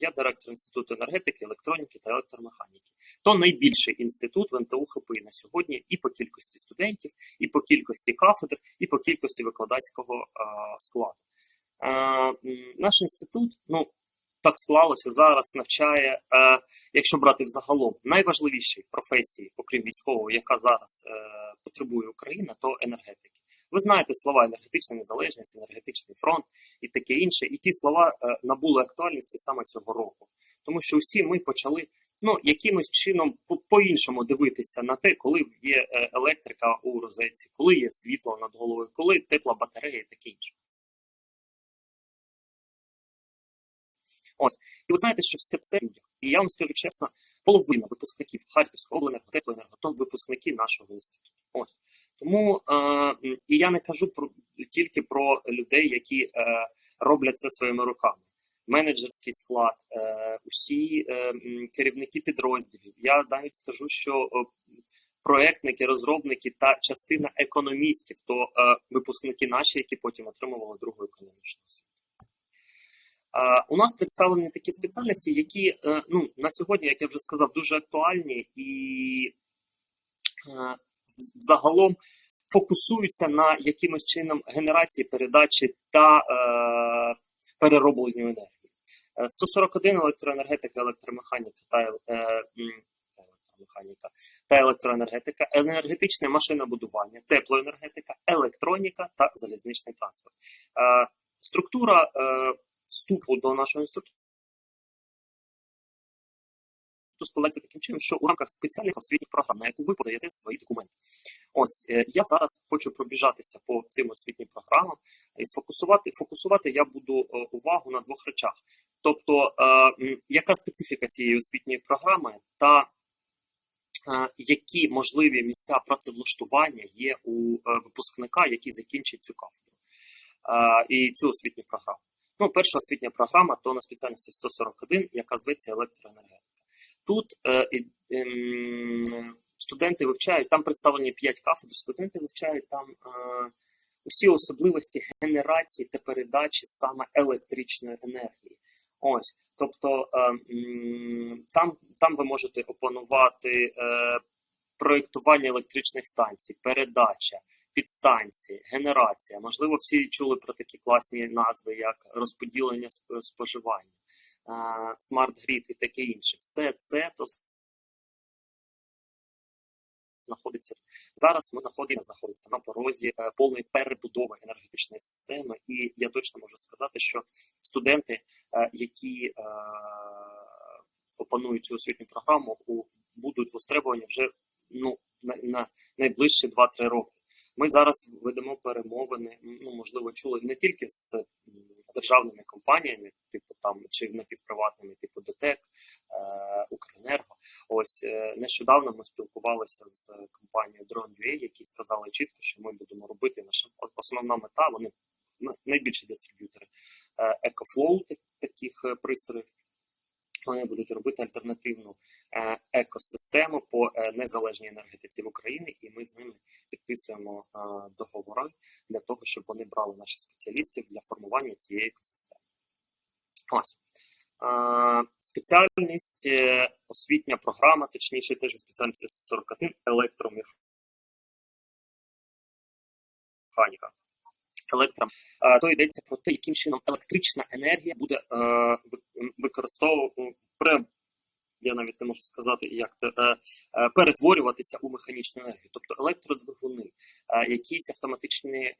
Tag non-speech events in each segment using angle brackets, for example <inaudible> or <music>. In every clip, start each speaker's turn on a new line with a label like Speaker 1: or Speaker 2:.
Speaker 1: Я директор інституту енергетики, електроніки та електромеханіки. То найбільший інститут в НТУ ХПІ на сьогодні і по кількості студентів, і по кількості кафедр, і по кількості викладацького складу. Наш інститут, ну так склалося зараз, навчає, е, якщо брати взагалом, найважливіші професії, окрім військової, яка зараз е, потребує Україна, то енергетики. Ви знаєте слова енергетична незалежність, енергетичний фронт і таке інше. І ті слова е, набули актуальності саме цього року, тому що усі ми почали ну якимось чином по- по-іншому дивитися на те, коли є е, електрика у розетці, коли є світло над головою, коли тепла батарея і таке інше. Ось, і ви знаєте, що все це людям. І я вам скажу чесно, половина випускників Харківського обленерго, теплоенерго, то випускники нашого інституту. Ось тому е, і я не кажу про тільки про людей, які е, роблять це своїми руками. Менеджерський склад, е, усі е, керівники підрозділів. Я навіть скажу, що проектники, розробники та частина економістів, то е, випускники наші, які потім отримували другу економічну освіту. У нас представлені такі спеціальності, які е, ну на сьогодні, як я вже сказав, дуже актуальні і е, вз- загалом фокусуються на якимось чином генерації, передачі та е, переробленню енергії. Е, 141 електроенергетика, електромеханіка та електромеханіка та електроенергетика, енергетичне машинобудування, теплоенергетика, електроніка та залізничний транспорт. Структура вступу до нашого інституту складається таким чином, що у рамках спеціальних освітніх програм, на яку ви подаєте свої документи. Ось е, я зараз хочу пробіжатися по цим освітнім програмам і сфокусувати. Фокусувати я буду е, увагу на двох речах: тобто, е, яка специфіка цієї освітньої програми, та які можливі місця працевлаштування є у випускника, який закінчить цю кафедру і цю освітню програму. Ну, перша освітня програма то на спеціальності 141, яка зветься електроенергетика. Тут е, ем, студенти вивчають, там представлені 5 кафедр, студенти вивчають там е, усі особливості генерації та передачі саме електричної енергії. Ось, тобто е, там, там ви можете опанувати е, проєктування електричних станцій, передача, підстанції, генерація. Можливо, всі чули про такі класні назви, як розподілення споживання, смарт-грід і таке інше. Все це то знаходиться зараз. Ми знаходимо знаходиться на порозі е, повної перебудови енергетичної системи, і я точно можу сказати, що студенти, е, які е, опанують цю освітню програму, будуть востребовані вже ну на, на найближчі 2-3 роки. Ми зараз ведемо перемовини. Ну можливо, чули не тільки з державними компаніями, типу там чи напівприватними, типу ДТЕК, е, Укренерго. Ось е, нещодавно ми спілкувалися з компанією Drone.ua, які сказали чітко, що ми будемо робити наша основна мета. Вони ну, найбільші дистриб'ютори е, так- таких е, пристроїв. Вони будуть робити альтернативну е, екосистему по е, незалежній енергетиці в Україні, і ми з ними підписуємо е, договори для того, щоб вони брали наших спеціалістів для формування цієї екосистеми. Ось спеціальність, освітня програма, точніше, теж у спеціальності 41 електромеханіка. Електро, Е, то йдеться про те, яким чином електрична енергія буде е, використовувати я навіть не можу сказати, як це е, е, перетворюватися у механічну енергію, тобто електродвигуни, якісь автоматичні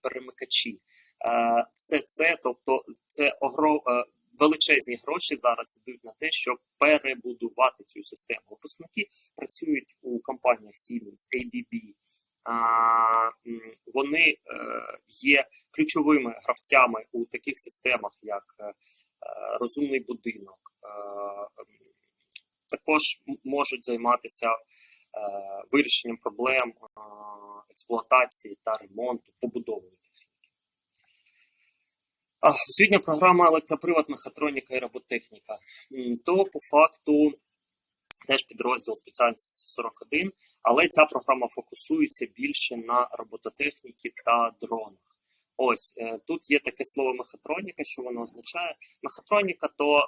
Speaker 1: перемикачі, все це, тобто, це огро, величезні гроші зараз йдуть на те, щоб перебудувати цю систему. Випускники працюють у компаніях Siemens, ABB, вони е, є ключовими гравцями у таких системах, як е, е, розумний будинок. Також можуть займатися вирішенням проблем експлуатації та ремонту. А, освітня програма електропривод, мехатроніка і роботехніка. То по факту теж підрозділ спеціальності 41, але ця програма фокусується більше на робототехніці та дронах. Ось е, тут є таке слово мехатроніка, що воно означає. Мехатроніка то е,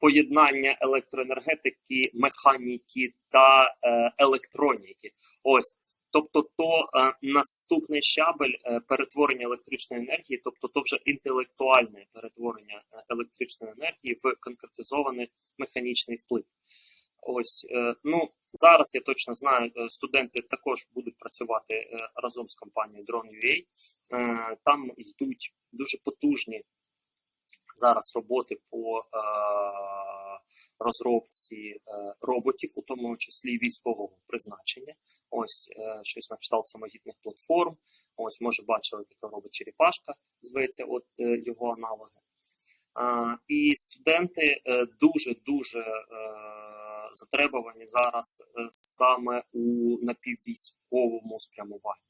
Speaker 1: поєднання електроенергетики, механіки та е, електроніки. Ось. Тобто, то е, наступний щабель е, перетворення електричної енергії, тобто то вже інтелектуальне перетворення е, електричної енергії в конкретизований механічний вплив. Ось е, ну зараз я точно знаю, е, студенти також будуть працювати е, разом з компанією Drone.ua. Е, Там йдуть дуже потужні зараз роботи по е, розробці е, роботів, у тому числі військового призначення. Ось е, щось на самогітних платформ. Ось, може, бачили таке робот Черепашка, зветься, от е, його аналоги. І студенти дуже дуже затребувані зараз е, саме у напіввійськовому спрямуванні.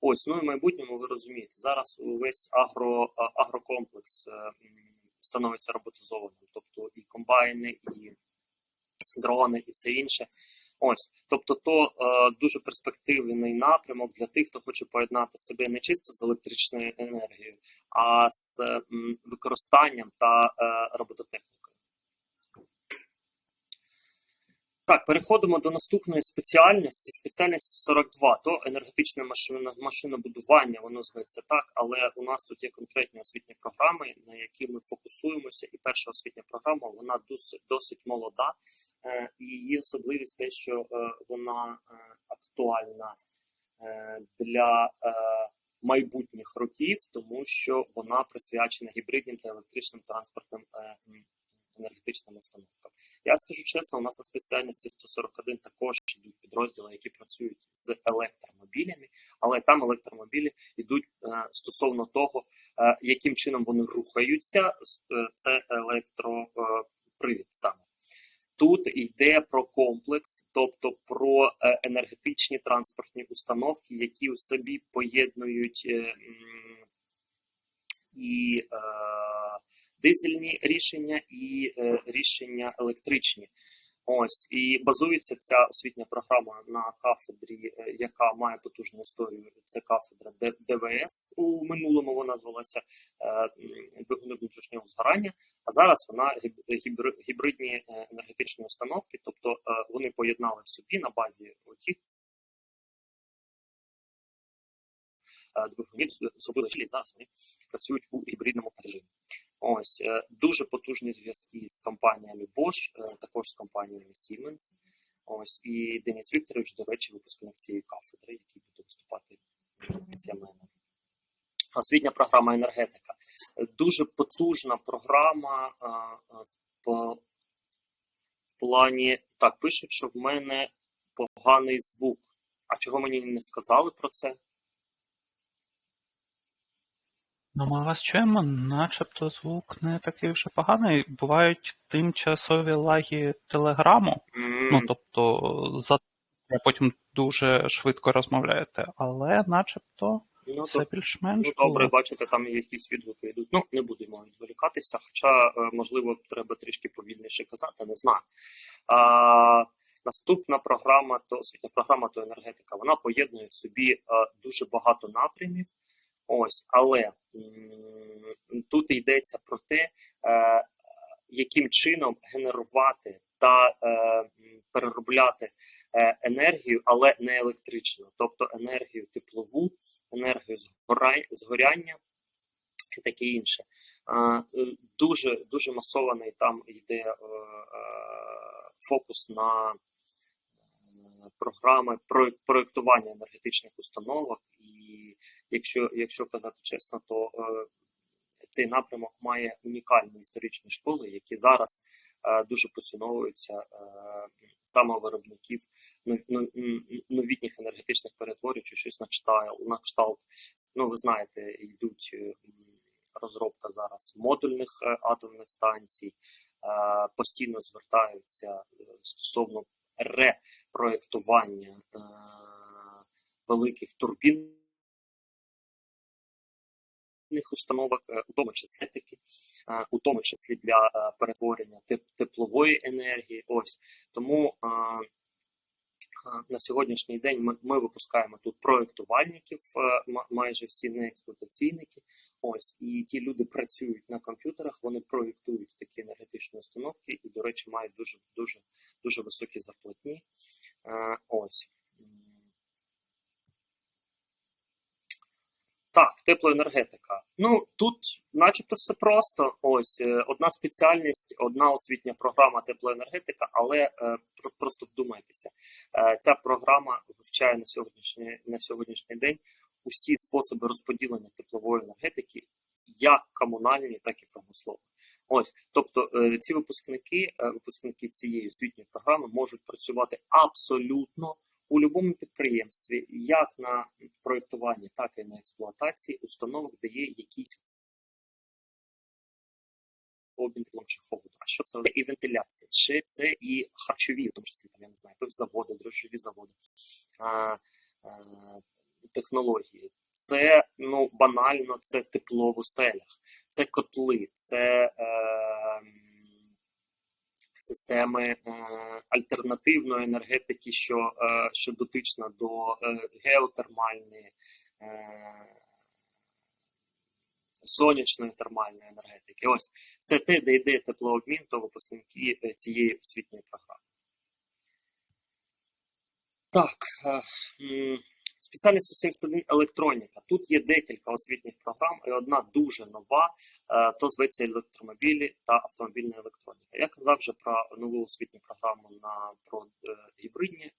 Speaker 1: Ось, ну і в майбутньому ви розумієте, зараз весь агро, агрокомплекс е, становиться роботизованим, тобто і комбайни, і дрони, і все інше. Ось, тобто, то е, дуже перспективний напрямок для тих, хто хоче поєднати себе не чисто з електричною енергією, а з м, використанням та е, робототехнікою. Так, переходимо до наступної спеціальності. Спеціальність 42, то енергетичне машино- машинобудування, воно зветься так, але у нас тут є конкретні освітні програми, на які ми фокусуємося. І перша освітня програма вона досить, досить молода, е, і її особливість те, що е, вона е, актуальна е, для е, майбутніх років, тому що вона присвячена гібридним та електричним транспортним е, енергетичним установкам. Я скажу чесно, у нас на спеціальності 141 також йдуть підрозділи, які працюють з електромобілями, але там електромобілі йдуть е, стосовно того, е, яким чином вони рухаються. Е, Це електропривід саме. Тут йде про комплекс, тобто про е, енергетичні транспортні установки, які у собі поєднують е, і е, дизельні рішення, і рішення електричні. Ось і базується ця освітня програма на кафедрі, е, яка має потужну історію. Це кафедра ДВС у минулому. Вона звалася е, двигуни внутрішнього згорання. А зараз вона гібридні е, енергетичні установки, тобто е, вони поєднали в собі на базі тих е, двигунів, зробили зараз вони працюють у гібридному режимі. Ось е, дуже потужні зв'язки з компаніями Bosch, е, також з компаніями Siemens. Ось і Деніс Вікторович, до речі, випускник цієї кафедри, який буде виступати після мене. Освітня програма енергетика. Е, Дуже потужна програма в плані. Так, пишуть, що в мене поганий звук. А чого мені не сказали про це?
Speaker 2: Ну, ми вас чуємо, начебто звук не такий вже поганий. Бувають тимчасові лаги телеграму,
Speaker 1: М,
Speaker 2: ну тобто за потім дуже швидко розмовляєте, але начебто
Speaker 1: ну,
Speaker 2: все більш-менш.
Speaker 1: Ну, добре,
Speaker 2: було.
Speaker 1: бачите, там якісь відгуки йдуть. Ну, не будемо відволікатися, хоча, е, можливо, треба трішки повільніше казати, не знаю. А, наступна програма, то освітня програма, то енергетика, вона поєднує в собі е, дуже багато напрямів. Ось, але тут йдеться про те, е, яким чином генерувати та е, переробляти е, енергію, але не електричну, тобто енергію теплову, енергію згоряння і таке інше. Дуже дуже масований там йде фокус на програми про- проєктування енергетичних установок. І якщо, якщо казати чесно, то е, цей напрямок має унікальні історичні школи, які зараз е, дуже поціновуються е, саме виробників новітніх енергетичних перетворювачів, чи щось на на кшталт. Ну, ви знаєте, йдуть розробка зараз модульних атомних станцій, постійно звертаються стосовно репроєктування великих турбін установок, е, у тому числі таки, е, у тому числі для е, перетворення теплової енергії. Ось тому На сьогоднішній день ми, ми випускаємо тут проєктувальників, майже всі не експлуатаційники. Ось і ті люди працюють на комп'ютерах, вони проєктують такі енергетичні установки і, до речі, мають дуже дуже дуже високі зарплатні. Ось. Так, теплоенергетика. Ну тут, начебто, все просто. Ось е, одна спеціальність, одна освітня програма теплоенергетика, але е, про- просто вдумайтеся. Е, Ця програма вивчає на сьогоднішній на сьогоднішній день усі способи розподілення теплової енергетики, як комунальні, так і промислові. Ось, тобто, е, ці випускники, е, випускники цієї освітньої програми можуть працювати абсолютно у будь-якому підприємстві, як на проєктуванні, так і на експлуатації установок, де є якісь обмін теплом чи холоду. А що це і вентиляція, чи це і харчові, в тому числі там я не знаю, заводи, дрожжові заводи, а, а, технології. Це ну банально, це тепло в оселях, це котли, це е, системи е, альтернативної енергетики, що, е, що дотична до е, геотермальної. Сонячної термальної енергетики. Ось це те, де йде теплообмін, то випускники цієї освітньої програми. Так, спеціальність 71 електроніка. Тут є декілька освітніх програм, і одна дуже нова, е, то зветься електромобілі та автомобільна електроніка. Я казав вже про нову освітню програму на про е, гібридні е,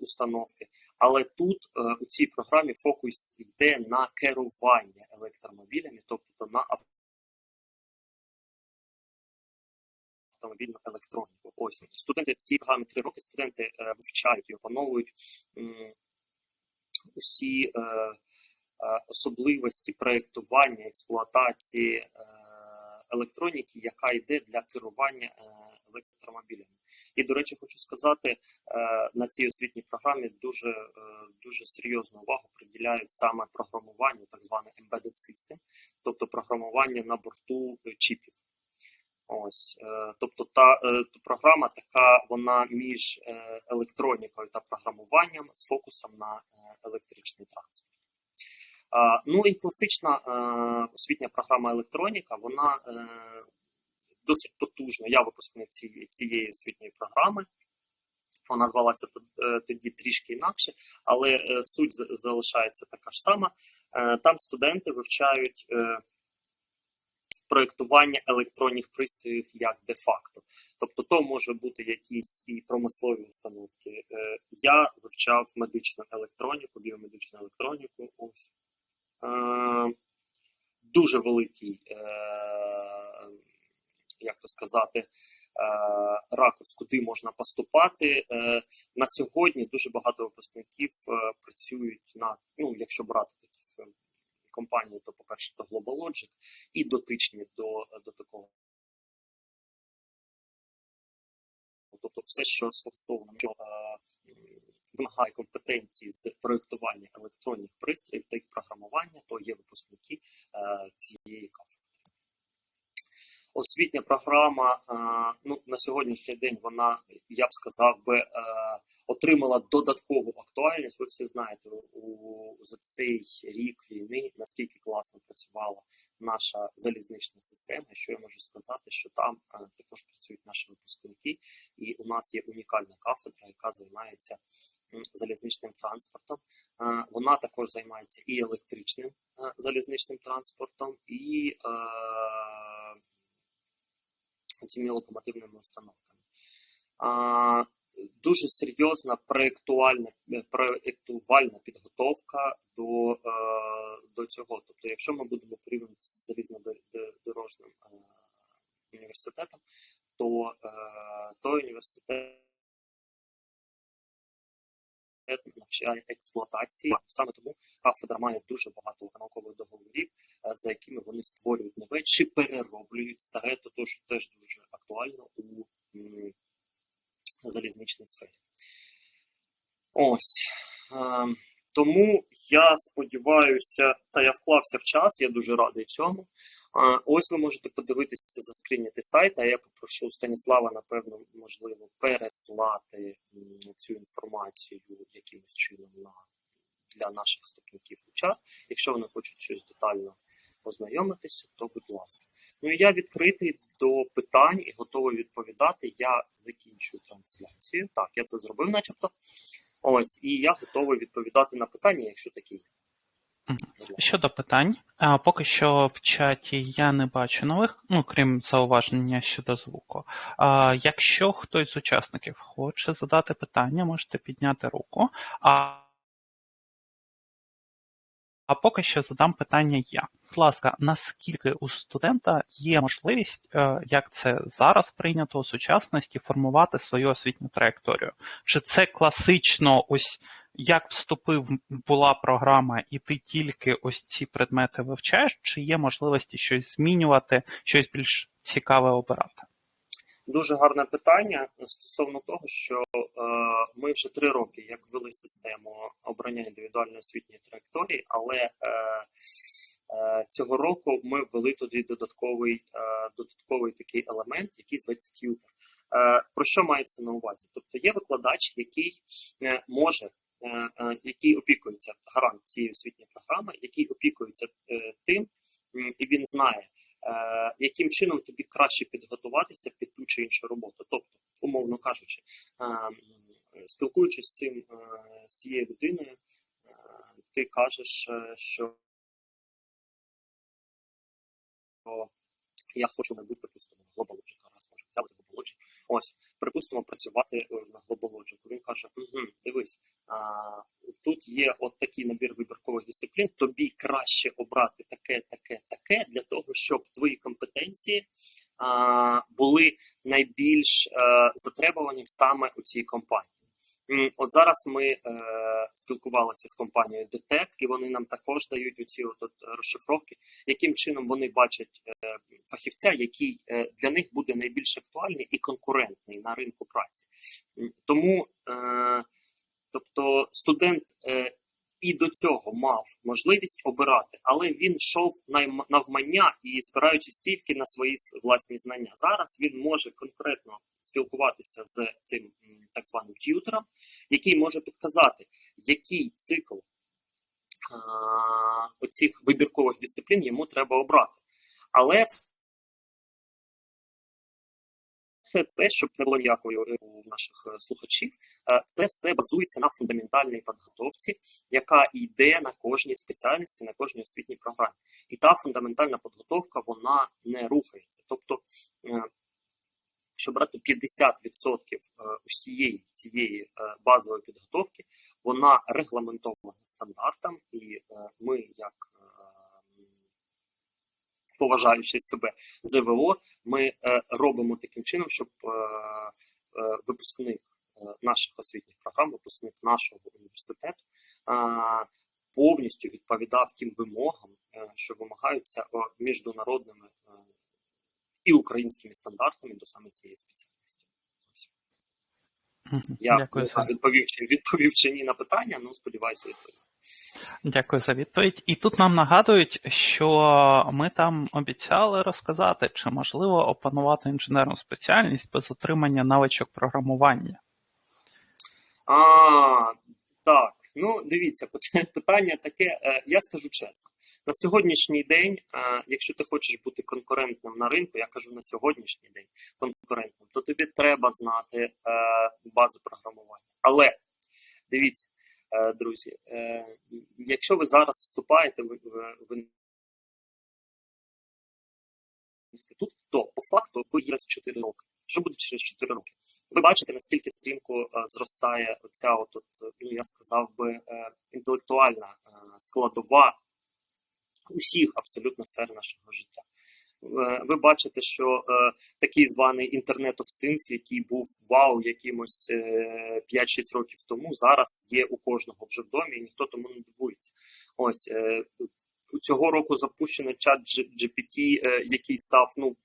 Speaker 1: установки. Але тут у цій програмі фокус йде на керування електромобілями, тобто на автомобільну електроніку. Ось студенти ці програми три роки. Студенти е, вивчають і опановують усі е, е, особливості проєктування, експлуатації електроніки, яка йде для керування електромобілями. І, до речі, хочу сказати, на цій освітній програмі дуже, дуже серйозну увагу приділяють саме програмуванню, так зване embedded system, тобто програмування на борту чіпів. Ось, е, тобто та е, програма така, вона між е, електронікою та програмуванням з фокусом на електричний транспорт. Ну і класична освітня програма електроніка, вона досить потужна. Я випускник цієї, освітньої програми. Вона звалася тоді трішки інакше, але суть залишається така ж сама. Там студенти вивчають проєктування електронних пристроїв як де-факто. Тобто, то може бути якісь і промислові установки. Е, Я вивчав медичну електроніку, біомедичну електроніку. Ось Е, дуже великий, е, як то сказати, ракурс, куди можна поступати. На сьогодні дуже багато випускників працюють на, ну, якщо брати е, то, по-перше, то GlobalLogic і дотичні до, до такого. Тобто все, що сфокусовано, що е, вимагає компетенції з проєктування електронних пристроїв та їх програмування, то є випускники е, цієї кафедри. Освітня програма е, ну, на сьогоднішній день вона, я б сказав би, е, отримала додаткову актуальність. Ви всі знаєте, у, за цей рік війни наскільки класно працювала наша залізнична система. Що я можу сказати, що там е, також працюють наші випускники, і у нас є унікальна кафедра, яка займається залізничним транспортом. Вона також займається і електричним залізничним транспортом, і цими локомотивними установками. А, дуже серйозна проєктуальна, е, проєктувальна підготовка до, е, до цього. Тобто, якщо ми будемо порівнювати з залізнодорожним е, університетом, то той університет експлуатації. Саме тому кафедра має дуже багато наукових договорів, е, за якими вони створюють нове чи перероблюють старе, то теж, теж дуже актуально у залізничній сфері. Ось. Е, Тому я сподіваюся, та я вклався в час, я дуже радий цьому. Ось ви можете подивитися, заскріняти сайт, а я попрошу Станіслава, напевно, можливо, переслати цю інформацію якимось чином на, для наших вступників у чат. Якщо вони хочуть щось детально ознайомитися, то будь ласка. Ну і я відкритий до питань і готовий відповідати. Я закінчую трансляцію. Так, я це зробив, начебто. Ось, і я готовий відповідати на питання, якщо такі є.
Speaker 2: Щодо питань, поки що в чаті я не бачу нових, ну крім зауваження щодо звуку. Якщо хтось з учасників хоче задати питання, можете підняти руку. А, а поки що задам питання я. Будь ласка, наскільки у студента є можливість, е, як це зараз прийнято у сучасності, формувати свою освітню траєкторію? Чи це класично ось як вступив, була програма, і ти тільки ось ці предмети вивчаєш, чи є можливості щось змінювати, щось більш цікаве обирати?
Speaker 1: Дуже гарне питання стосовно того, що е, ми вже три роки як ввели систему обрання індивідуальної освітньої траєкторії, але е, е, цього року ми ввели туди додатковий, е, додатковий такий елемент, який зветься т'ютер. Е, про що мається на увазі? Тобто є викладач, який е, може, який опікується гарант цієї освітньої програми, який опікується е, тим, і він знає е, яким чином тобі краще підготуватися під ту чи іншу роботу. Тобто, умовно кажучи, е, спілкуючись з цим е, з цією людиною, е, ти кажеш, е, що я хочу не бути, припустимо, глобалоджика, раз може взяти глобалоджик. Ось, припустимо, працювати е, на глобологіку. Він каже: угу, дивись, а, тут є от такий набір вибіркових дисциплін. Тобі краще обрати таке, таке, таке для того, щоб твої компетенції а, були найбільш е, затребувані саме у цій компанії. От зараз ми е, спілкувалися з компанією DTEC, і вони нам також дають оці от, от розшифровки, яким чином вони бачать е, фахівця, який е, для них буде найбільш актуальний і конкурентний на ринку праці. Тому, е, тобто, студент е, і до цього мав можливість обирати, але він йшов навмання і спираючись тільки на свої власні знання. Зараз він може конкретно спілкуватися з цим так званим т'ютером, який може підказати, який цикл оцих вибіркових дисциплін йому треба обрати. Але все це, щоб не було ніякої у наших е, слухачів, е, це все базується на фундаментальній підготовці, яка йде на кожній спеціальності, на кожній освітній програмі. І та фундаментальна підготовка вона не рухається. Тобто, е, якщо брати 50% е, усієї цієї е, базової підготовки, вона регламентована стандартом, і е, ми, як е, поважаючи себе ЗВО, ми е, робимо таким чином, щоб е, е, випускник наших освітніх програм, випускник нашого університету повністю відповідав тим вимогам, що вимагаються міжнародними і українськими стандартами до саме цієї спеціальності. Я
Speaker 2: Дякую
Speaker 1: відповів чи відповів чи ні на питання, ну сподіваюся, відповів.
Speaker 2: Дякую за відповідь. І тут нам нагадують, що ми там обіцяли розказати, чи можливо опанувати інженерну спеціальність без отримання навичок програмування.
Speaker 1: А, так, ну дивіться, <laughs> питання таке, е, я скажу чесно. На сьогоднішній день, е, якщо ти хочеш бути конкурентним на ринку, я кажу на сьогоднішній день конкурентним, то тобі треба знати е, бази програмування. Але дивіться, друзі, е, якщо ви зараз вступаєте в, інститут, то по факту ви є через 4 роки. Що буде через 4 роки? Ви бачите, наскільки стрімко е, зростає оця, от, от, ну я сказав би, е, інтелектуальна е, складова усіх абсолютно сфер нашого життя. Е, Ви бачите, що е, такий званий Internet of Things, який був вау якимось е, 5-6 років тому, зараз є у кожного вже в домі, і ніхто тому не дивується. Ось е, цього року запущено чат GPT, е, який став, ну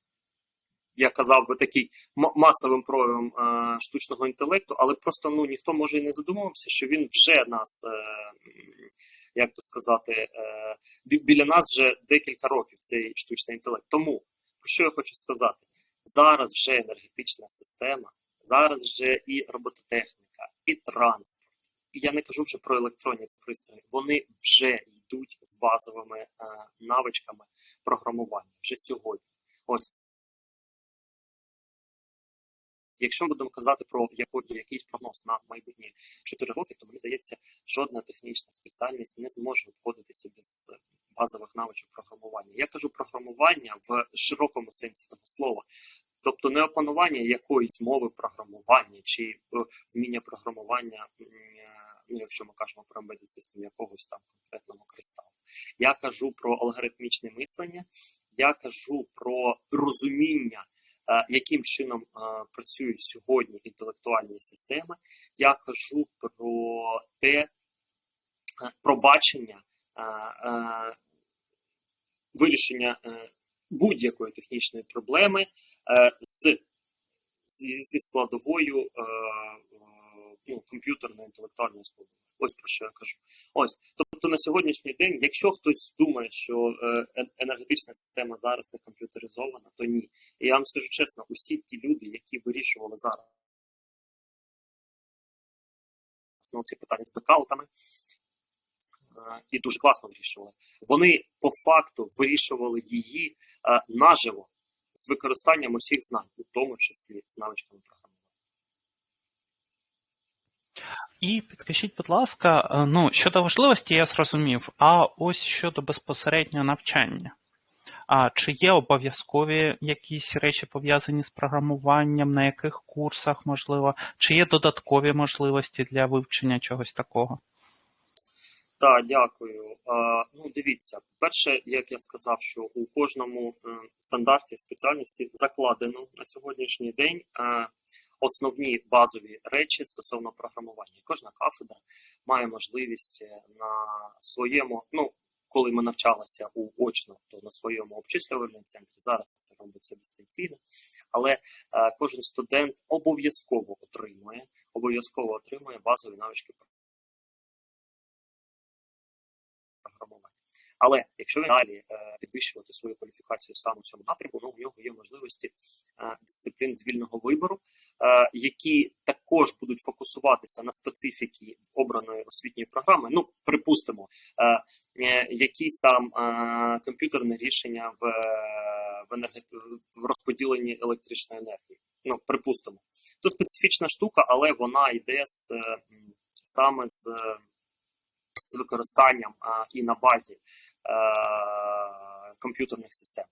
Speaker 1: я казав би такий масовим проявом е, штучного інтелекту, але просто ну ніхто може і не задумувався, що він вже нас, е, як то сказати, е, біля нас вже декілька років цей штучний інтелект. Тому про що я хочу сказати? Зараз вже енергетична система, зараз вже і робототехніка, і транспорт. І я не кажу вже про електронні пристрої. Вони вже йдуть з базовими е, навичками програмування вже сьогодні. Ось. Якщо ми будемо казати про якийсь прогноз на майбутні 4 роки, то мені здається, жодна технічна спеціальність не зможе обходитися без е, базових навичок програмування. Я кажу програмування в широкому сенсі того слова, тобто не опанування якоїсь мови програмування чи е, вміння програмування, е, ну якщо ми кажемо про embedded якогось там конкретного кристалу. Я кажу про алгоритмічне мислення, я кажу про розуміння. Е, Яким чином е, працюють сьогодні інтелектуальні системи? Я кажу про те, е, про бачення е, вирішення будь-якої технічної проблеми з, зі складовою ну, комп'ютерної інтелектуальної складової. Ось про що я кажу. Ось, тобто на сьогоднішній день, якщо хтось думає, що е, енергетична система зараз не комп'ютеризована, то ні. І я вам скажу чесно, усі ті люди, які вирішували зараз ну, ці питання з блекаутами, е, і дуже класно вирішували. Вони по факту вирішували її е, наживо з використанням усіх знань, у тому числі з навичками програмування.
Speaker 2: І підкажіть, будь ласка, е, ну щодо важливості я зрозумів, а ось щодо безпосереднього навчання. А чи є обов'язкові якісь речі пов'язані з програмуванням, на яких курсах можливо, чи є додаткові можливості для вивчення чогось такого?
Speaker 1: Так, дякую. Ну, дивіться, перше, як я сказав, що у кожному е, стандарті спеціальності закладено на сьогоднішній день е, основні базові речі стосовно програмування. Кожна кафедра має можливість е, на своєму, ну коли ми навчалися у очно, то на своєму обчислювальному центрі. Зараз це робиться дистанційно, але е, кожен студент обов'язково отримує, обов'язково отримує базові навички Але якщо він далі е, підвищувати свою кваліфікацію саме у цьому напрямку, ну в нього є можливості е, дисциплін з вільного вибору, е, які також будуть фокусуватися на специфіки обраної освітньої програми. Ну, припустимо, якісь там комп'ютерне рішення в, в, енерге... в розподіленні електричної енергії. Ну, припустимо, то специфічна штука, але вона йде з саме з. Е, з використанням а, і на базі е, комп'ютерних систем.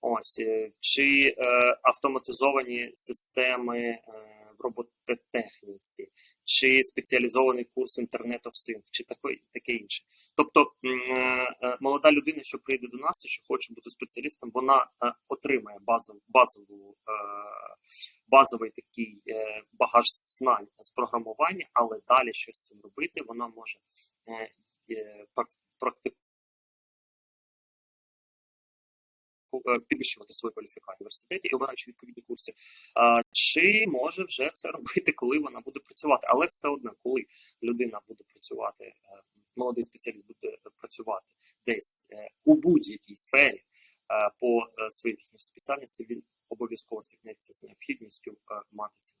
Speaker 1: Ось е, чи е, автоматизовані системи е, в робототехніці, чи спеціалізований курс Internet of Things, чи таке, інше. Тобто е, е, молода людина, що прийде до нас і що хоче бути спеціалістом, вона е, отримає базову, базову, е, базовий такий е, багаж знань з програмування, але далі щось з цим робити, вона може е, е, практику е, підвищувати свою кваліфікацію в університеті і обираючи відповідні курси. Чи може вже це робити, коли вона буде працювати? Але все одно, коли людина буде працювати, е, молодий спеціаліст буде працювати десь у будь-якій сфері по своїй технічній спеціальності, він обов'язково стикнеться з необхідністю мати ці.